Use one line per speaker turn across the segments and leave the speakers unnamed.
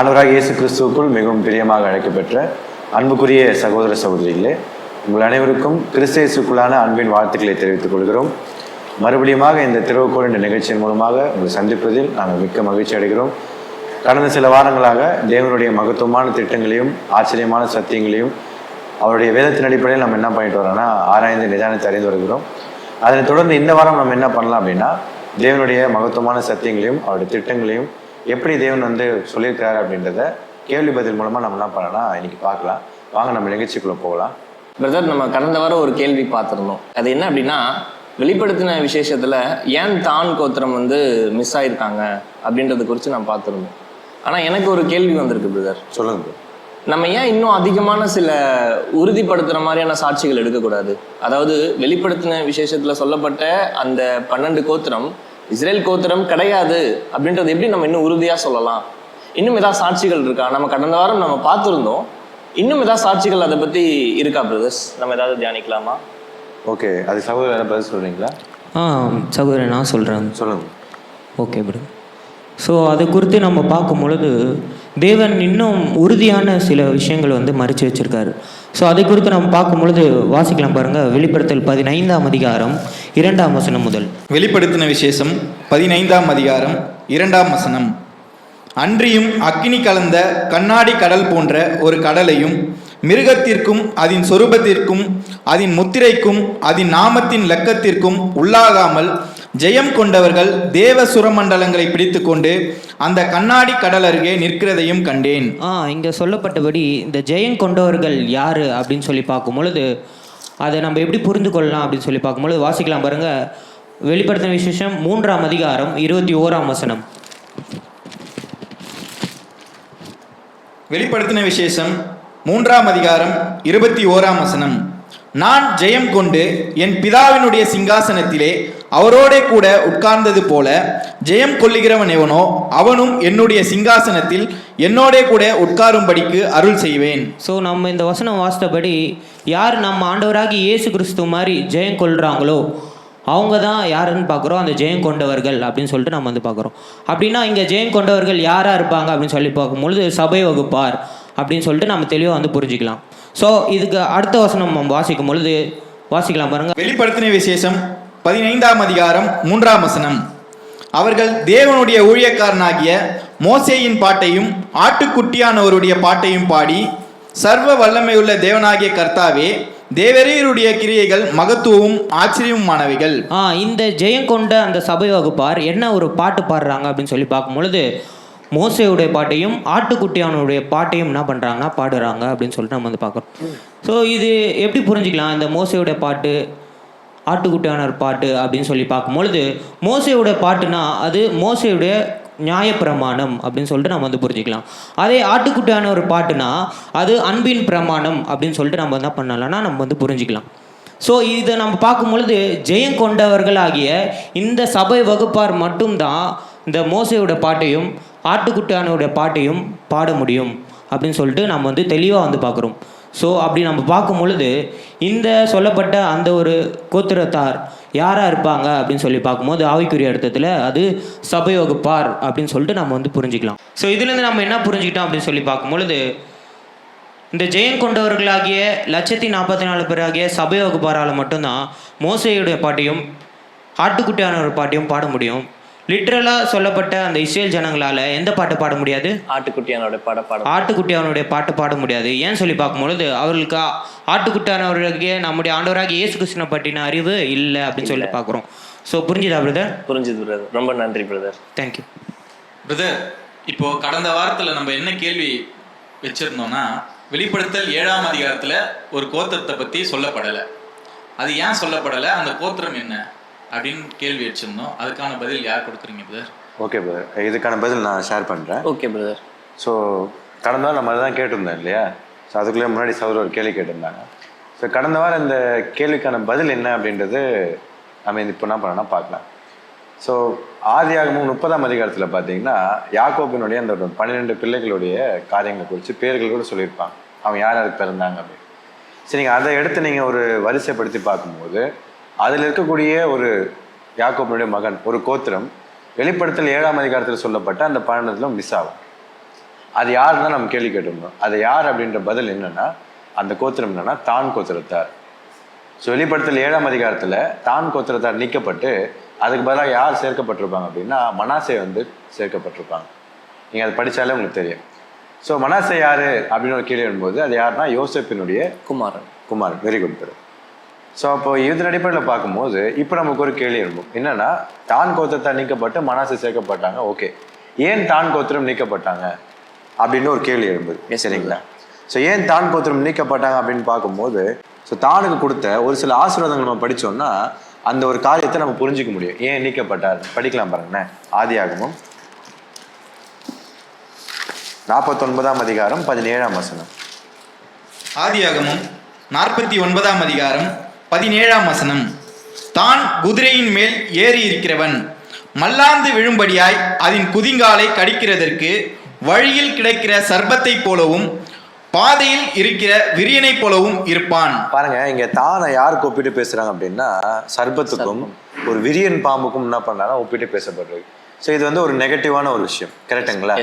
ஆண்டவராக இயேசு கிறிஸ்துவுக்குள் மிகவும் பிரியமாக அழைக்கப்பெற்ற அன்புக்குரிய சகோதர சகோதரிகளே உங்கள் அனைவருக்கும் கிறிஸ்தேசுக்குள்ளான அன்பின் வாழ்த்துக்களை தெரிவித்துக் கொள்கிறோம். மறுபடியுமாக இந்த திருவக்கோள் என்ற நிகழ்ச்சியின் மூலமாக உங்களை சந்திப்பதில் நாங்கள் மிக்க மகிழ்ச்சி அடைகிறோம். கடந்த சில வாரங்களாக தேவனுடைய மகத்துவமான திட்டங்களையும் ஆச்சரியமான சத்தியங்களையும் அவருடைய வேதத்தின் அடிப்படையில் நம்ம என்ன பண்ணிட்டு வரோம்னா ஆராய்ந்து நிதானத்தை அறிந்து வருகிறோம். அதனை தொடர்ந்து இந்த வாரம் நம்ம என்ன பண்ணலாம் அப்படின்னா தேவனுடைய மகத்துவமான சத்தியங்களையும் அவருடைய திட்டங்களையும் எப்படி தேவன் வந்து சொல்லியிருக்கிறாரு அப்படின்றத கேள்வி பதில் மூலமாக நம்ம என்ன பண்ணலாம். இன்னைக்கு பார்க்கலாம். வாங்க நம்ம நிகழ்ச்சிக்குள்ளே போகலாம்.
பிரதர் நம்ம கடந்த வாரம் ஒரு கேள்வி பார்த்துருந்தோம். அது என்ன அப்படின்னா வெளிப்படுத்தின விசேஷத்துல ஏன் தான் கோத்திரம் வந்து மிஸ் ஆயிருக்காங்க அப்படின்றத குறித்து நான் பார்த்துருந்தோம். ஆனா எனக்கு ஒரு கேள்வி வந்திருக்கு பிரதர்
சொல்லுங்க.
நம்ம ஏன் இன்னும் அதிகமான சில உறுதிப்படுத்துற மாதிரியான சாட்சிகள் எடுக்கக்கூடாது? அதாவது வெளிப்படுத்தின விசேஷத்துல சொல்லப்பட்ட அந்த பன்னெண்டு கோத்திரம் இஸ்ரேல் கோத்திரம் கிடையாது அப்படின்றது எப்படி நம்ம இன்னும் உறுதியா சொல்லலாம்? இன்னும் ஏதாவது சாட்சிகள் இருக்கா? நம்ம கடந்த வாரம் நம்ம பார்த்துருந்தோம். இன்னும் ஏதாவது சாட்சிகள் அதை பத்தி இருக்கா பிரதர்ஸ் நம்ம ஏதாவது தியானிக்கலாமா?
ஓகே அது சகோதரர் என்ன பதில் சொல்கிறீங்களா
ஆ சகோதரன் நான் சொல்கிறேன்
சொல்லுங்க.
ஓகே ப்ரோ ஸோ அது குறித்து நம்ம பார்க்கும் பொழுது தேவன் இன்னும் உறுதியான சில விஷயங்கள் வந்து மறைச்சு வச்சிருக்காரு. ஸோ அதை குறித்து நம்ம பார்க்கும் பொழுது வாசிக்கலாம் பாருங்கள் வெளிப்படுத்தல் பதினைந்தாம் அதிகாரம் இரண்டாம் வசனம் முதல்.
வெளிப்படுத்தின விசேஷம் பதினைந்தாம் அதிகாரம் இரண்டாம் வசனம். அன்றியும் அக்னி கலந்த கண்ணாடி கடல் போன்ற ஒரு கடலையும் மிருகத்திற்கும் அதன் சொரூபத்திற்கும் அதன் முத்திரைக்கும் அதன் நாமத்தின் லக்கத்திற்கும் உள்ளாகாமல் ஜெயம் கொண்டவர்கள் தேவ சுரமண்டலங்களை பிடித்துக்கொண்டு அந்த கண்ணாடி கடல் அருகே நிற்கிறதையும் கண்டேன்.
ஆ இங்கே சொல்லப்பட்டபடி இந்த ஜெயம் கொண்டவர்கள் யார் அப்படின்னு சொல்லி பார்க்கும் பொழுது அதை நம்ம எப்படி புரிந்து கொள்ளலாம் அப்படின்னு சொல்லி பார்க்கும்பொழுது வாசிக்கலாம் பாருங்கள் வெளிப்படுத்தின விசேஷம் மூன்றாம் அதிகாரம் இருபத்தி ஓராம் வசனம்.
வெளிப்படுத்தின விசேஷம் மூன்றாம் அதிகாரம் இருபத்தி ஓராம் வசனம். நான் ஜெயம் கொண்டு என் பிதாவினுடைய சிங்காசனத்திலே அவரோடே கூட உட்கார்ந்தது போல ஜெயம் கொள்ளுகிறவன் எவனோ அவனும் என்னுடைய சிங்காசனத்தில் என்னோடே கூட உட்காரும்படிக்கு அருள் செய்வேன்.
ஸோ நம்ம இந்த வசனம் வாசித்தபடி யார் நம்ம ஆண்டவராகி இயேசு கிறிஸ்து மாதிரி ஜெயம் கொள்கிறாங்களோ அவங்க தான் யாருன்னு பார்க்குறோம் அந்த ஜெயம் கொண்டவர்கள் அப்படின்னு சொல்லிட்டு நம்ம வந்து பார்க்குறோம். அப்படின்னா இங்கே ஜெயம் கொண்டவர்கள் யாராக இருப்பாங்க அப்படின்னு சொல்லி பார்க்கும்பொழுது சபை வகுப்பார். அப்படின்னு சொல்லிட்டு நம்ம தெளிவாக வந்து புரிஞ்சுக்கலாம். ஸோ இதுக்கு அடுத்த வசனம் நம்ம வாசிக்கும் பொழுது வாசிக்கலாம் பாருங்க.
வெளிப்படுத்தின விசேஷம் பதினைந்தாம் அதிகாரம் மூன்றாம் வசனம். அவர்கள் தேவனுடைய ஊழியக்காரனாகிய மோசேயின் பாட்டையும் ஆட்டுக்குட்டியானவருடைய பாட்டையும் பாடி சர்வ வல்லமையுள்ள தேவனாகிய கர்த்தாவே தேவரீருடைய கிரியைகள் மகத்துவமும் ஆச்சரியமுமானவைகள்.
ஆ இந்த ஜெயம் கொண்ட அந்த சபை வகுப்பார் என்ன ஒரு பாட்டு பாடுறாங்க அப்படின்னு சொல்லி பார்க்கும் பொழுது மோசையுடைய பாட்டையும் ஆட்டுக்குட்டியானுடைய பாட்டையும் என்ன பண்ணுறாங்கன்னா பாடுறாங்க அப்படின்னு சொல்லிட்டு நம்ம வந்து பார்க்குறோம். ஸோ இது எப்படி புரிஞ்சுக்கலாம்? இந்த மோசையுடைய பாட்டு ஆட்டுக்குட்டியானர் பாட்டு அப்படின்னு சொல்லி பார்க்கும்பொழுது மோசையுடைய பாட்டுனா அது மோசையுடைய நியாயப்பிரமாணம் அப்படின்னு சொல்லிட்டு நம்ம வந்து புரிஞ்சுக்கலாம். அதே ஆட்டுக்குட்டியான ஒரு பாட்டுனா அது அன்பின் பிரமாணம் அப்படின்னு சொல்லிட்டு நம்ம என்ன பண்ணலாம்னா நம்ம வந்து புரிஞ்சுக்கலாம். ஸோ இதை நம்ம பார்க்கும் பொழுது ஜெயம் கொண்டவர்களாகிய இந்த சபை வகுப்பார் மட்டும்தான் இந்த மோசையோட பாட்டையும் ஆட்டுக்குட்டியானோட பாட்டையும் பாட முடியும் அப்படின்னு சொல்லிட்டு நம்ம வந்து தெளிவாக வந்து பார்க்குறோம். ஸோ அப்படி நம்ம பார்க்கும் பொழுது இந்த சொல்லப்பட்ட அந்த ஒரு கோத்திரத்தார் யாராக இருப்பாங்க அப்படின்னு சொல்லி பார்க்கும்போது ஆவிக்குரிய அர்த்தத்தில் அது சபை வகுப்பார் அப்படின்னு சொல்லிட்டு நம்ம வந்து புரிஞ்சுக்கலாம். ஸோ இதுலேருந்து நம்ம என்ன புரிஞ்சுக்கிட்டோம் அப்படின்னு சொல்லி பார்க்கும்பொழுது இந்த ஜெயம் கொண்டவர்களாகிய லட்சத்தி நாற்பத்தி நாலு பேராகிய சபை வகுப்பாரால் மட்டும்தான் மோசையுடைய பாட்டையும் ஆட்டுக்குட்டியான ஒரு பாட்டையும் பாட முடியும். லிட்ரலாக சொல்லப்பட்ட அந்த இஸ்ரேல் ஜனங்களால் எந்த பாட்டு பாட முடியாது?
ஆட்டுக்குட்டியானோட பட பாடம்
ஆட்டுக்குட்டியானுடைய பாட்டு பாட முடியாது. ஏன் சொல்லி பார்க்கும்பொழுது அவர்களுக்கு ஆ- ஆட்டுக்குட்டியானவர்களுக்கு நம்முடைய ஆண்டவராக இயேசு கிருஷ்ணனை பற்றின அறிவு இல்லை அப்படின்னு சொல்லி பார்க்குறோம். ஸோ புரிஞ்சுதா பிரதர்
புரிஞ்சுது பிரதர் ரொம்ப நன்றி பிரதர்
தேங்க்யூ
பிரதர் இப்போ கடந்த வாரத்தில் நம்ம என்ன கேள்வி வச்சிருந்தோம்னா வெளிப்படுத்தல் ஏழாம் அதிகாரத்தில் ஒரு கோத்திரத்தை பற்றி சொல்லப்படலை. அது ஏன் சொல்லப்படலை? அந்த கோத்திரம் என்ன? அப்படின்னு கேள்வி வச்சிருந்தோம். அதுக்கான பதில் யார் கொடுக்குறீங்க பிரதர்
ஓகே பிரதர் இதுக்கான பதில் நான் ஷேர் பண்ணுறேன்
ஓகே பிரதர்
ஸோ கடந்த வாரம் நம்ம தான் கேட்டிருந்தோம் இல்லையா? ஸோ அதுக்குள்ளே முன்னாடி சகோதரர் ஒரு கேள்வி கேட்டிருந்தாங்க. ஸோ கடந்த வாரம் இந்த கேள்விக்கான பதில் என்ன அப்படின்றது நம்ம இப்போ என்ன பண்ணோம்னா பார்க்கலாம். ஸோ ஆதியாகமும் முப்பதாம் அதிகாரத்தில் பார்த்தீங்கன்னா யாக்கோபினுடைய அந்த பன்னிரெண்டு பிள்ளைகளுடைய காரியங்களை குறித்து பேர்கள் கூட சொல்லியிருப்பாங்க. அவங்க யார் யாருக்கு பிறந்தாங்க அப்படின்னு. சரி நீங்கள் அதை எடுத்து நீங்கள் ஒரு வரிசைப்படுத்தி பார்க்கும்போது அதில் இருக்கக்கூடிய ஒரு யாக்கோபினுடைய மகன் ஒரு கோத்திரம் வெளிப்படுத்தல் ஏழாம் அதிகாரத்தில் சொல்லப்பட்ட அந்த பன்னெண்டுல மிஸ் ஆகும். அது யாருன்னு தான் நம்ம கேள்வி கேட்டிருந்தோம். அது யார் அப்படின்ற பதில் என்னன்னா அந்த கோத்திரம் என்னன்னா தான் கோத்திரத்தார். ஸோ வெளிப்படுத்தல் ஏழாம் அதிகாரத்துல தான் கோத்திரத்தார் நீக்கப்பட்டு அதுக்கு பதிலாக யார் சேர்க்கப்பட்டிருப்பாங்க அப்படின்னா மனாசே வந்து சேர்க்கப்பட்டிருப்பாங்க. நீங்க அதை படிச்சாலே உங்களுக்கு தெரியும். ஸோ மனாசே யாரு அப்படின்னு ஒரு கேள்வி வரும்போது அது யாருன்னா யோசப்பினுடைய
குமாரன்.
குமார் வெரி குட் பேர் ஸோ அப்போ இதன் அடிப்படையில் பார்க்கும்போது இப்போ நமக்கு ஒரு கேள்வி இருக்கும். என்னன்னா தான் கோத்திரத்தார் நீக்கப்பட்டு மனாசை சேர்க்கப்பட்டாங்க. ஓகே ஏன் தான் கோத்திரம் நீக்கப்பட்டாங்க? அப்படின்னு ஒரு கேள்வி எழும்புது. சரிங்களா? ஸோ ஏன் தான் கோத்திரம் நீக்கப்பட்டாங்க அப்படின்னு பார்க்கும்போது ஸோ தானுக்கு கொடுத்த ஒரு சில ஆசீர்வாதங்கள் நம்ம படிச்சோம்னா அந்த ஒரு காரியத்தை நம்ம புரிஞ்சுக்க முடியும். ஏன் நீக்கப்பட்டார்? படிக்கலாம் பாருங்களேன். ஆதியாகமம் நாற்பத்தொன்பதாம் அதிகாரம் பதினேழாம் வசனம்.
ஆதியாகமம் நாற்பத்தி ஒன்பதாம் அதிகாரம் பதினேழாம் வசனம். தான் குதிரையின் மேல் ஏறி இருக்கிறவன் மல்லாந்து விழும்படியாய் அதன் குதிங்காலை கடிக்கிறதற்கு வழியில் கிடைக்கிற சர்பத்தைப் போலவும் பாதையில் இருக்கிற விரியனைப் போலவும் இருப்பான்.
பாருங்க இங்க தானை யாருக்கு ஒப்பிட்டு பேசுறாங்க அப்படின்னா சர்பத்துக்கும் ஒரு விரியன் பாம்புக்கும் என்ன பண்றாங்க ஒப்பிட்டு பேசப்படுறது. ஸோ இது வந்து ஒரு நெகட்டிவான ஒரு விஷயம். கரெக்டுங்களா.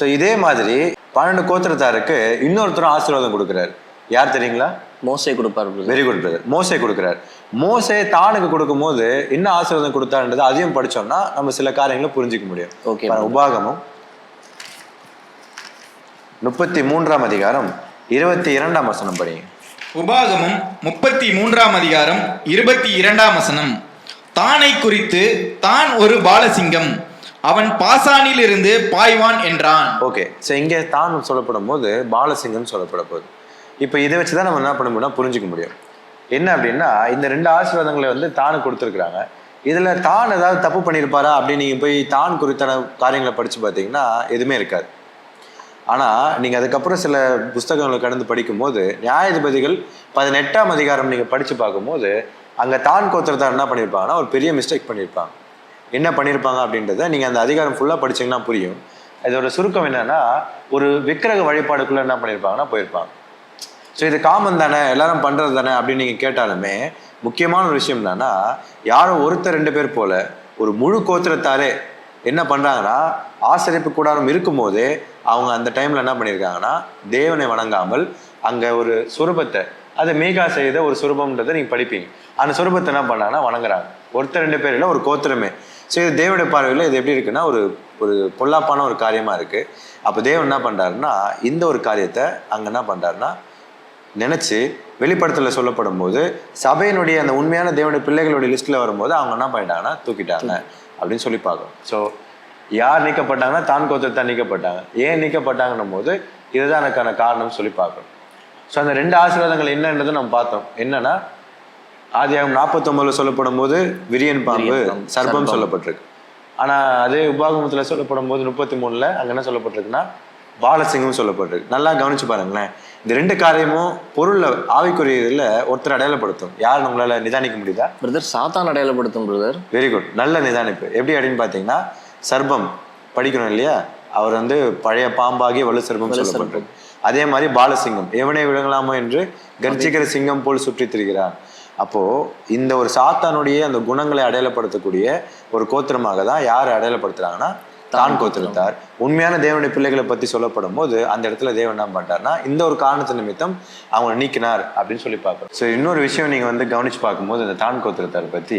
ஸோ இதே மாதிரி பன்னெண்டு கோத்திரத்தாருக்கு இன்னொருத்தரும் ஆசீர்வாதம் கொடுக்குறாரு. யார் தெரியுங்களா?
மோசே கொடுப்பார் brother.
வெரி குட் பிரதர் மோசே கொடுக்குறாரு. மோசே தானுக்கு கொடுக்கும்போது என்ன ஆசீர்வாதம் கொடுத்தாருன்றது அதையும் படிச்சோம்னா நம்ம சில காரியங்களை புரிஞ்சுக்க முடியும். பாருங்க, உபாகமம் முப்பத்தி மூன்றாம் அதிகாரம் இருபத்தி இரண்டாம் வசனம் படிங்க.
உபாகமம் முப்பத்தி மூன்றாம் அதிகாரம் இருபத்தி இரண்டாம் வசனம். தானை குறித்து தான் ஒரு பாலசிங்கம் அவன் பாசானிலிருந்து பாய்வான் என்றான்.
ஓகே ஸோ இங்கே தான் சொல்லப்படும் போது பாலசிங்கம் சொல்லப்பட போகுது. இப்போ இதை வச்சு தான் நம்ம என்ன பண்ண முடியும் புரிஞ்சுக்க முடியும். என்ன அப்படின்னா இந்த ரெண்டு ஆசீர்வாதங்களை வந்து தானு கொடுத்துருக்குறாங்க. இதில் தான் ஏதாவது தப்பு பண்ணியிருப்பாரா அப்படின்னு நீங்கள் போய் தான் குறித்தான காரியங்களை படித்து பார்த்தீங்கன்னா எதுவுமே இருக்காது. ஆனால் நீங்கள் அதுக்கப்புறம் சில புஸ்தகங்களை கடந்து படிக்கும்போது நியாயாதிபதிகள் பதினெட்டாம் அதிகாரம் நீங்கள் படித்து பார்க்கும்போது அங்கே தான் கோத்திரத்தார் என்ன பண்ணியிருப்பாங்கன்னா ஒரு பெரிய மிஸ்டேக் பண்ணியிருப்பாங்க. என்ன பண்ணியிருப்பாங்க அப்படின்றத நீங்கள் அந்த அதிகாரம் ஃபுல்லாக படிச்சீங்கன்னா புரியும். இதோட சுருக்கம் என்னென்னா ஒரு விக்கிரக வழிபாடுக்குள்ளே என்ன பண்ணியிருப்பாங்கன்னா போயிருப்பாங்க. ஸோ இது காமன் தானே? எல்லாரும் பண்ணுறது தானே? அப்படின்னு நீங்கள் கேட்டாலுமே முக்கியமான ஒரு விஷயம் என்னன்னா யாரோ ஒருத்தர் ரெண்டு பேர் போல ஒரு முழு கோத்திரத்தாரே என்ன பண்ணுறாங்கன்னா ஆசிரியப்பு கூடாரம் இருக்கும்போதே அவங்க அந்த டைமில் என்ன பண்ணியிருக்காங்கன்னா தேவனை வணங்காமல் அங்கே ஒரு சுரூபத்தை அது மேகா செய்த ஒரு சுரூபம்ன்றதை நீங்கள் படிப்பீங்க. அந்த சுரூபத்தை என்ன பண்ணாங்கன்னா வணங்குறாங்க. ஒருத்தர் ரெண்டு பேர் இல்லை ஒரு கோத்திரமே. ஸோ இது தேவனுடைய பார்வையில் இது எப்படி இருக்குன்னா ஒரு ஒரு பொல்லாப்பான ஒரு காரியமாக இருக்குது அப்போ தேவன் என்ன பண்ணுறாருன்னா இந்த ஒரு காரியத்தை அங்கே என்ன பண்ணுறாருன்னா நினைச்சு வெளிப்படத்துல சொல்லப்படும் போது சபையினுடைய அந்த உண்மையான தேவனுடைய பிள்ளைகளுடைய லிஸ்ட்ல வரும்போது அவங்க என்ன பண்ணிட்டாங்கன்னா தூக்கிட்டாங்க அப்படின்னு சொல்லி பார்க்கணும். ஸோ யார் நீக்கப்பட்டாங்கன்னா தான் கோத்திரத்தான் நீக்கப்பட்டாங்க. ஏன் நீக்கப்பட்டாங்கன்னும் போது இதுதான் எனக்கான காரணம் சொல்லி பார்க்கணும். ஸோ அந்த ரெண்டு ஆசீர்வாதங்கள் என்னன்றதை நம்ம பார்த்தோம். என்னன்னா ஆதியாகம் நாற்பத்தொம்பதுல சொல்லப்படும் போது விரியன் பாம்பு
சர்ப்பம்.
சொல்லப்பட்டிருக்கு. ஆனா அதே உபாகமத்துல சொல்லப்படும் போது முப்பத்தி மூணுல அங்க என்ன சொல்லப்பட்டிருக்குன்னா பாலசிங்கம் சொல்லப்பட்டிருக்கு. நல்லா கவனிச்சு பாருங்களேன். இந்த ரெண்டு காரியமும் பொருள்ல ஆவிக்குரிய இதுல ஒருத்தர் அடையாளப்படுத்தும். யார் உங்களால நிதானிக்க முடியுதா?
பிரதர் சாத்தான் அடையாளப்படுத்தும் பிரதர்
வெரி குட் நல்ல நிதானிப்பு. எப்படி அப்படின்னு பார்த்தீங்கன்னா சர்ப்பம் படிக்கணும் இல்லையா? அவர் வந்து பழைய பாம்பாகி வலு சர்ப்பம்
வலு
சொல்லப்பட்டிருக்கு. அதே மாதிரி பாலசிங்கம். எவனை விழுங்கலாமோ என்று கர்ஜிக்கிற சிங்கம் போல் சுற்றித் திரிகிறார். அப்போ இந்த ஒரு சாத்தானுடைய அந்த குணங்களை அடையாளப்படுத்தக்கூடிய ஒரு கோத்திரமாக தான் யார் அடையாளப்படுத்துறாங்கன்னா தான் கோத்திரத்தார் உண்மையான தேவனுடைய பிள்ளைகளை பத்தி சொல்லப்படும் போது அந்த இடத்துல தேவன் என்ன பண்றாருன்னா இந்த ஒரு காரணத்து நிமித்தம் அவங்க நீக்கினார் அப்படின்னு சொல்லி பார்க்குறோம் ஸோ இன்னொரு விஷயம் நீங்க வந்து கவனிச்சு பார்க்கும்போது இந்த தான் கோத்திரத்தார் பத்தி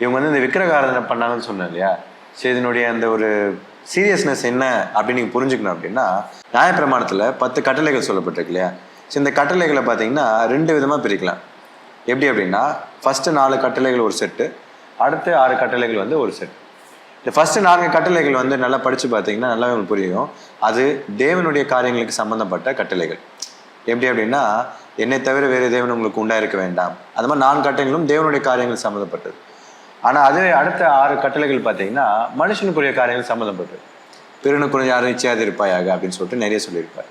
இவங்க வந்து இந்த விக்கிரக ஆராதனை பண்ணாங்கன்னு சொன்னேன் இல்லையா? ஸோ இதனுடைய அந்த ஒரு சீரியஸ்னஸ் என்ன அப்படின்னு நீங்கள் புரிஞ்சுக்கணும் அப்படின்னா நியாயப்பிரமாணத்தில் பத்து கட்டளைகள் சொல்லப்பட்டிருக்கு இல்லையா? ஸோ இந்த கட்டளைகளை பார்த்தீங்கன்னா ரெண்டு விதமாக பிரிக்கலாம். எப்படி அப்படின்னா ஃபஸ்ட்டு நாலு கட்டளைகள் ஒரு செட்டு அடுத்து ஆறு கட்டளைகள் வந்து ஒரு செட் இந்த ஃபர்ஸ்ட் நான்கு கட்டளைகள் வந்து நல்லா படித்து பார்த்தீங்கன்னா நல்லா உங்களுக்கு புரியும். அது தேவனுடைய காரியங்களுக்கு சம்பந்தப்பட்ட கட்டளைகள். எப்படி அப்படின்னா என்னை தவிர வேறு தேவன் உங்களுக்கு உண்டாயிருக்க வேண்டாம். அது மாதிரி நான்கு கட்டளைகளும் தேவனுடைய காரியங்கள் சம்மந்தப்பட்டது ஆனால் அதுவே அடுத்த ஆறு கட்டளைகள் பார்த்தீங்கன்னா மனுஷனுக்குரிய காரியங்கள் சம்மந்தப்பட்டது பிறனுக்குரிய யாரும் இச்சையாது இருப்பாயாக அப்படின்னு சொல்லிட்டு நிறைய சொல்லியிருப்பார்.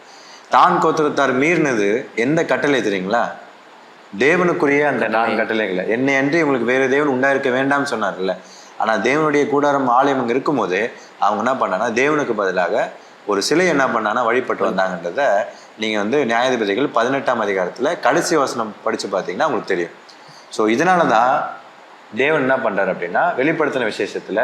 தான் கோத்திரத்தார் மீறினது எந்த கட்டளை தெரியுங்களா? தேவனுக்குரிய அந்த நான்கு கட்டளைகளை. என்னை அன்றி உங்களுக்கு வேறு தேவன் உண்டாயிருக்க வேண்டாம்னு சொன்னார்ல. ஆனா தேவனுடைய கூடாரம் ஆலயம் அங்க இருக்கும்போது அவங்க என்ன பண்ணாங்கன்னா தேவனுக்கு பதிலாக ஒரு சிலை என்ன பண்ணாங்கன்னா வழிபட்டு வந்தாங்கன்றத நீங்க வந்து நியாயாதிபதிகள் பதினெட்டாம் அதிகாரத்துல கடைசி வசனம் படிச்சு பார்த்தீங்கன்னா உங்களுக்கு தெரியும். ஸோ இதனால தான் தேவன் என்ன பண்றாரு அப்படின்னா வெளிப்படுத்தின விசேஷத்துல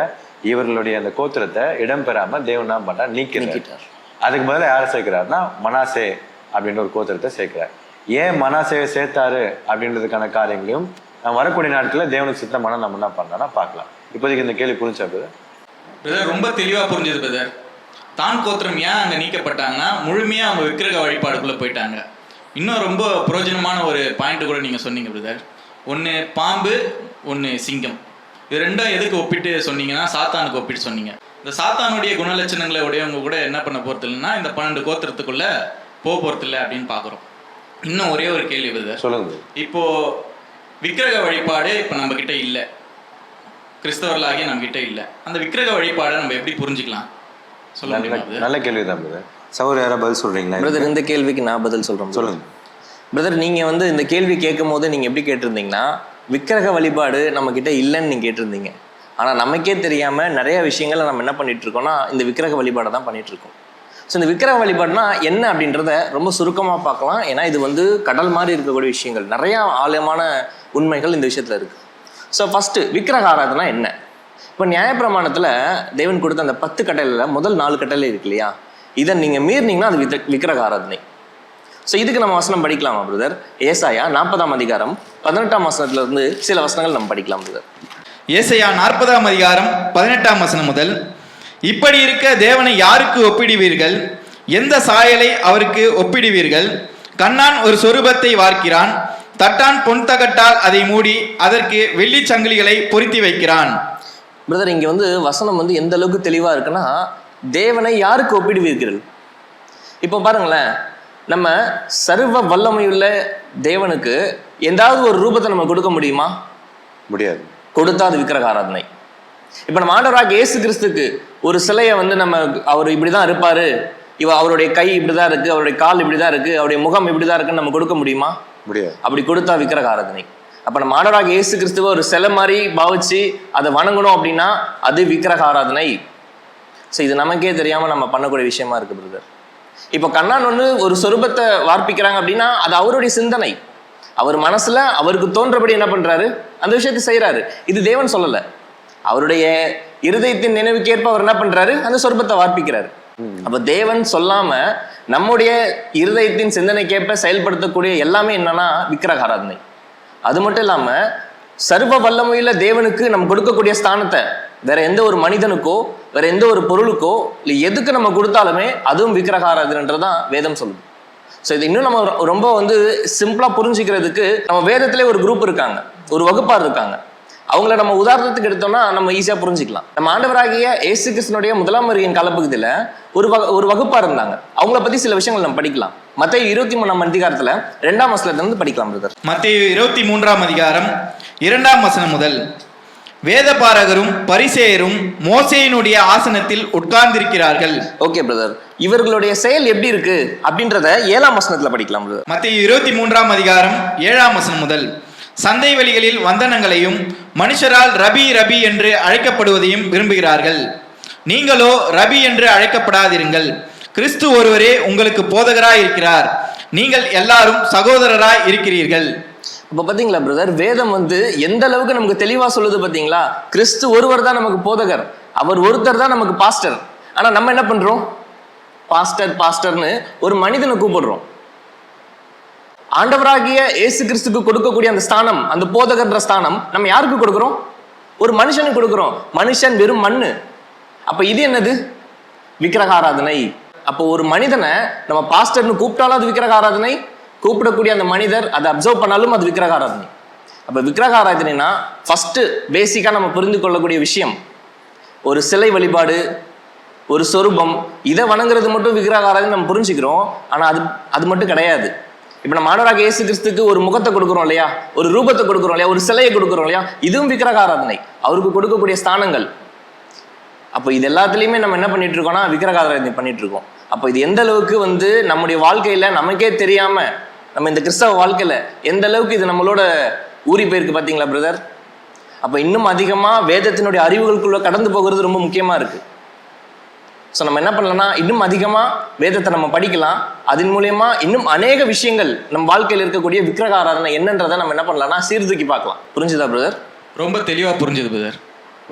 இவர்களுடைய அந்த கோத்திரத்தை இடம் பெறாம தேவன் என்ன பண்றாரு? நீக்கிறார். அதுக்கு பதிலாக யாரை சேர்க்கிறாருன்னா மனாசே அப்படின்ற ஒரு கோத்திரத்தை சேர்க்கிறார். ஏன் மனாசேவை சேர்த்தாரு அப்படின்றதுக்கான காரியங்களையும் நான் வரக்கூடிய நாட்களில் தேவனுக்கு சித்தமான நம்ம என்ன பண்ணலாம்னா பார்க்கலாம். இப்போதைக்கு இந்த கேள்வி புரிஞ்சா?
பிரதர் ரொம்ப தெளிவா புரிஞ்சது பிரதர் தான் கோத்திரம் ஏன் அங்க நீக்கப்பட்டாங்கன்னா முழுமையா அவங்க விக்கிரக வழிபாடுக்குள்ள போயிட்டாங்க. இன்னும் ரொம்ப பிரயோஜனமான ஒரு பாயிண்ட் கூட நீங்க சொன்னீங்க பிரதர் ஒன்னு பாம்பு ஒன்னு சிங்கம். இது ரெண்டும் எதுக்கு ஒப்பிட்டு சொன்னீங்கன்னா சாத்தானுக்கு ஒப்பிட்டு சொன்னீங்க. இந்த சாத்தானுடைய குணலட்சணங்களை உடையவங்க கூட என்ன பண்ண இல்லைன்னா இந்த பன்னெண்டு கோத்திரத்துக்குள்ள போக போறது இல்லை அப்படின்னு பாக்குறோம். இன்னும் ஒரே ஒரு கேள்வி பிரதர்
சொல்லுங்க brother.
இப்போ விக்கிரக வழிபாடு இப்போ நம்ம கிட்ட இல்லை. கிறிஸ்தவர்களாகிய நம்ம கிட்ட இல்லை. அந்த விக்கிரக வழிபாடை நம்ம எப்படி புரிஞ்சுக்கலாம்? சொல்ல
நல்ல கேள்வி தான் பிரதர் சௌர் யாரா பதில் சொல்றீங்களா?
பிரதர் இந்த கேள்விக்கு நான் பதில் சொல்றேன்
சொல்லுங்க.
பிரதர் நீங்க வந்து இந்த கேள்வி கேட்கும் போது நீங்க எப்படி கேட்டிருந்தீங்கன்னா விக்கிரக வழிபாடு நம்ம கிட்ட இல்லைன்னு நீங்க கேட்டிருந்தீங்க. ஆனா நமக்கே தெரியாம நிறைய விஷயங்களை நம்ம என்ன பண்ணிட்டு இருக்கோம்னா இந்த விக்கிரக வழிபாடை தான் பண்ணிட்டு இருக்கோம் ஸோ இந்த விக்கிரக வழிபாடுனா என்ன அப்படின்றத ரொம்ப சுருக்கமா பார்க்கலாம். ஏன்னா இது வந்து கடல் மாதிரி இருக்கக்கூடிய விஷயங்கள். நிறைய ஆழமான உண்மைகள் இந்த விஷயத்துல இருக்கு. ஸோ ஃபஸ்ட்டு விக்கிரக ஆராதனா என்ன? இப்போ நியாயப்பிரமாணத்தில் தேவன் கொடுத்த அந்த பத்து கட்டளையில் முதல் நாலு கட்டளை இருக்கு இல்லையா? இதை நீங்கள் மீறினீங்கன்னா அது விக்கிர- விக்கிரக ஆராதனை ஸோ இதுக்கு நம்ம வசனம் படிக்கலாமா பிரதர் ஏசாயா நாற்பதாம் அதிகாரம் பதினெட்டாம் வசனத்துல இருந்து சில வசனங்கள் நம்ம படிக்கலாம் பிரதர்
ஏசையா நாற்பதாம் அதிகாரம் பதினெட்டாம் வசனம் முதல் இப்படி இருக்க தேவனை யாருக்கு ஒப்பிடுவீர்கள்? எந்த சாயலை அவருக்கு ஒப்பிடுவீர்கள்? கண்ணான் ஒரு சொரூபத்தை வார்க்கிறான் தட்டான் பொன் தகட்டால் அதை மூடி அதற்கு வெள்ளிச் சங்கிலிகளை பொருத்தி வைக்கிறான்.
பிரதர் இங்க வந்து வசனம் வந்து எந்த அளவுக்கு தெளிவா இருக்குன்னா தேவனை யாருக்கு ஒப்பிடுவீர்கள்? இப்போ பாருங்களேன் நம்ம சர்வ வல்லமையுள்ள தேவனுக்கு எந்தாவது ஒரு ரூபத்தை நம்ம கொடுக்க முடியுமா?
முடியாது.
கொடுத்தா அது விக்கிரக ஆராதனை இப்போ நம்ம ஆண்டவராக இயேசு கிறிஸ்துக்கு ஒரு சிலையை வந்து நம்ம அவர் இப்படிதான் இருப்பாரு. இவ அவருடைய கை இப்படிதான் இருக்கு அவருடைய கால் இப்படிதான் இருக்கு அவருடைய முகம் இப்படிதான் இருக்குன்னு நம்ம கொடுக்க முடியுமா?
முடியாது.
அப்படி கொடுத்தா விக்கிரக ஆராதனை அப்ப நம்ம ஆண்டவராக இயேசு கிறிஸ்துவ ஒரு சிலை மாதிரி பாவிச்சு அதை வணங்கணும் அப்படின்னா அது விக்கிரக ஆராதனை ஸோ இது நமக்கே தெரியாம நம்ம பண்ணக்கூடிய விஷயமா இருக்கு பிரதர் இப்போ கண்ணான் வந்து ஒரு சொரூபத்தை வார்ப்பிக்கிறாங்க அப்படின்னா அது அவருடைய சிந்தனை. அவர் மனசுல அவருக்கு தோன்றபடி என்ன பண்றாரு? அந்த விஷயத்தை செய்றாரு. இது தேவன் சொல்லல. அவருடைய இருதயத்தின் நினைவுக்கேற்ப அவர் என்ன பண்றாரு? அந்த சொரூபத்தை வார்ப்பிக்கிறாரு. அப்ப தேவன் சொல்லாம நம்முடைய இருதயத்தின் சிந்தனைக்கேற்ப செயல்படுத்தக்கூடிய எல்லாமே என்னன்னா விக்கிரகாராதனை. அது மட்டும் இல்லாம சர்வ வல்லமையில தேவனுக்கு நம்ம கொடுக்கக்கூடிய ஸ்தானத்தை வேற எந்த ஒரு மனிதனுக்கோ வேற எந்த ஒரு பொருளுக்கோ இல்லை எதுக்கு நம்ம கொடுத்தாலுமே அதுவும் விக்கிரகாராதனன்றதான் வேதம் சொல்லுது. ஸோ இது இன்னும் நம்ம ரொம்ப வந்து சிம்பிளா புரிஞ்சுக்கிறதுக்கு நம்ம வேதத்திலே ஒரு குரூப் இருக்காங்க ஒரு வகுப்பார் இருக்காங்க. அவங்கள நம்ம உதாரணத்துக்கு எடுத்தோம்னா நம்ம ஈஸியா புரிஞ்சுக்கலாம். நம்ம ஆண்டவராகிய இயேசு கிறிஸ்தனுடைய முதலாம் வருகையின் காலப்பகுதியில ஒரு வக ஒரு வகுப்பா இருந்தாங்க. அவங்கள பத்தி சில விஷயங்கள் நம்ம படிக்கலாம். மத்த இருபத்தி மூணாம் அதிகாரத்துல ரெண்டாம் வசனத்துல இருந்து படிக்கலாம் பிரதர்
மத்திய இருபத்தி மூன்றாம் அதிகாரம் இரண்டாம் வசனம் முதல். வேதபாரகரும் பரிசேயரும் மோசேயினுடைய ஆசனத்தில் உட்கார்ந்திருக்கிறார்கள்.
ஓகே பிரதர் இவர்களுடைய செயல் எப்படி இருக்கு? அப்படின்றத ஏழாம் வசனத்துல படிக்கலாம் பிரதர்
மத்திய இருபத்தி மூன்றாம் அதிகாரம் ஏழாம் வசனம் முதல். சந்தை வெளிகளில் வந்தனங்களையும் மனுஷரால் ரபி ரபி என்று அழைக்கப்படுவதையும் விரும்புகிறார்கள். நீங்களோ ரபி என்று அழைக்கப்படாதிருங்கள். கிறிஸ்து ஒருவரே உங்களுக்கு போதகராய் இருக்கிறார். நீங்கள் எல்லாரும் சகோதரராய் இருக்கிறீர்கள்.
இப்ப பாத்தீங்களா பிரதர் வேதம் வந்து எந்த அளவுக்கு நமக்கு தெளிவா சொல்லுது பாத்தீங்களா? கிறிஸ்து ஒருவர் தான் நமக்கு போதகர். அவர் ஒருத்தர் தான் நமக்கு பாஸ்டர். ஆனா நம்ம என்ன பண்றோம்? பாஸ்டர் பாஸ்டர்னு ஒரு மனிதனை கூப்பிடுறோம். ஆண்டவராகிய இயேசு கிறிஸ்துக்கு கொடுக்கக்கூடிய அந்த ஸ்தானம் அந்த போதகன்ற ஸ்தானம் நம்ம யாருக்கு கொடுக்குறோம்? ஒரு மனுஷனுக்கு கொடுக்குறோம். மனுஷன் வெறும் மண் அப்ப இது என்னது? விக்கிரக ஆராதனை அப்போ ஒரு மனிதனை நம்ம பாஸ்டர்னு கூப்பிட்டாலும் அது விக்கிரக ஆராதனை கூப்பிடக்கூடிய அந்த மனிதர் அதை அப்சர்வ் பண்ணாலும் அது விக்கிரக ஆராதனை அப்ப விக்கிரக ஆராதனைனா ஃபர்ஸ்ட் பேசிக்கா நம்ம புரிந்து கொள்ளக்கூடிய விஷயம். ஒரு சிலை வழிபாடு ஒரு சொரூபம் இதை வணங்குறது மட்டும் விக்கிரக ஆராதனை நம்ம புரிஞ்சுக்கிறோம். ஆனா அது அது மட்டும் கிடையாது. இப்ப நம்ம மாணவராக இயேசு கிறிஸ்துக்கு ஒரு முகத்தை கொடுக்குறோம் இல்லையா? ஒரு ரூபத்தை கொடுக்குறோம் இல்லையா? ஒரு சிலையை கொடுக்குறோம் இல்லையா? இதுவும் விக்கிரகாராதனை அவருக்கு கொடுக்கக்கூடிய ஸ்தானங்கள். அப்போ இது எல்லாத்துலேயுமே நம்ம என்ன பண்ணிட்டு இருக்கோம்னா விக்கிரகாராதனை பண்ணிட்டு இருக்கோம். அப்போ இது எந்த அளவுக்கு வந்து நம்முடைய வாழ்க்கையில நமக்கே தெரியாம நம்ம இந்த கிறிஸ்தவ வாழ்க்கையில எந்த அளவுக்கு இது நம்மளோட ஊறி போயிருக்கு பாத்தீங்களா பிரதர் அப்போ இன்னும் அதிகமா வேதத்தினுடைய அறிவுகளுக்குள்ள கடந்து போகிறது ரொம்ப முக்கியமா இருக்கு. ஸோ நம்ம என்ன பண்ணலாம்னா இன்னும் அதிகமா வேதத்தை நம்ம படிக்கலாம். அதன் மூலியமா இன்னும் அநேக விஷயங்கள் நம்ம வாழ்க்கையில் இருக்கக்கூடிய விக்கிரக ஆராதனை என்னன்றதை நம்ம என்ன பண்ணலாம்னா சீர்தூக்கி பார்க்கலாம். புரிஞ்சுதா பிரதர்
ரொம்ப தெளிவா புரிஞ்சது பிரதர்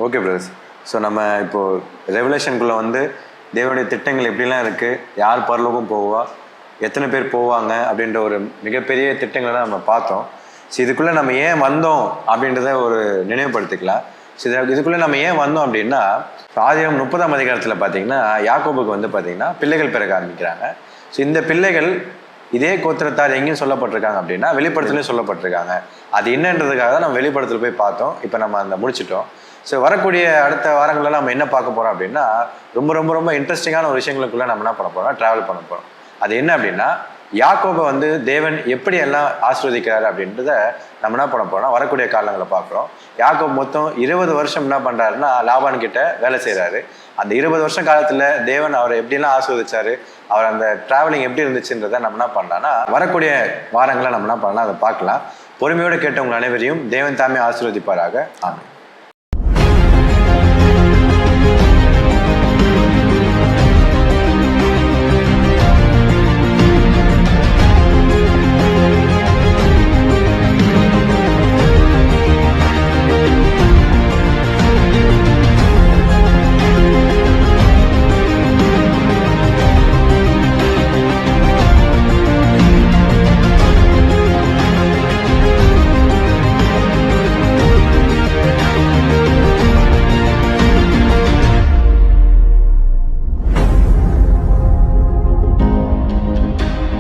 ஓகே பிரதர்ஸ் ஸோ நம்ம இப்போ ரெவலேஷனுக்குள்ளே வந்து தேவனுடைய திட்டங்கள் எப்படிலாம் இருக்குது யார் பரலோகம் போவா எத்தனை பேர் போவாங்க அப்படின்ற ஒரு மிகப்பெரிய திட்டங்களை நம்ம பார்த்தோம். ஸோ இதுக்குள்ளே நம்ம ஏன் வந்தோம் அப்படின்றத ஒரு நினைவுபடுத்திக்கலாம். ஸோ இதுக்குள்ளே நம்ம ஏன் வந்தோம் அப்படின்னா ஆதியம் முப்பதாம் அதிகாரத்தில் பார்த்தீங்கன்னா யாக்கோபுக்கு வந்து பார்த்தீங்கன்னா பிள்ளைகள் பிறக்க ஆரம்பிக்கிறாங்க. ஸோ இந்த பிள்ளைகள் இதே கோத்திரத்தார் எங்கேயும் சொல்லப்பட்டிருக்காங்க அப்படின்னா வெளிப்படத்துலையும் சொல்லப்பட்டிருக்காங்க. அது என்னன்றதுக்காக தான் நம்ம வெளிப்படத்தில் போய் பார்த்தோம். இப்போ நம்ம அந்த முடிச்சிட்டோம். ஸோ வரக்கூடிய அடுத்த வாரங்களில் நம்ம என்ன பார்க்க போகிறோம் அப்படின்னா ரொம்ப ரொம்ப ரொம்ப இன்ட்ரெஸ்டிங்கான ஒரு விஷயங்களுக்குள்ள நம்ம என்ன பண்ண போகிறோம் ட்ராவல் பண்ண போகிறோம் அது என்ன அப்படின்னா யாக்கோபை வந்து தேவன் எப்படி எல்லாம் ஆஸ்வதிக்கிறாரு அப்படின்றத நம்ம என்ன பண்ண போறோம் வரக்கூடிய காலங்களை பார்க்குறோம். யாக்கோப் மொத்தம் இருபது வருஷம் என்ன பண்ணுறாருன்னா லாபான் கிட்ட வேலை செய்கிறாரு அந்த இருபது வருஷம் காலத்தில் தேவன் அவரை எப்படிலாம் ஆஸ்வதிச்சாரு அவர் அந்த டிராவலிங் எப்படி இருந்துச்சுன்றதை நம்ம என்ன பண்ணலாம்னா வரக்கூடிய வாரங்களை நம்ம என்ன பண்ணலாம் அதை பார்க்கலாம். பொறுமையோடு கேட்டவங்க அனைவரையும் தேவன் தாமே ஆசீர்வதிப்பாராக. ஆமாம்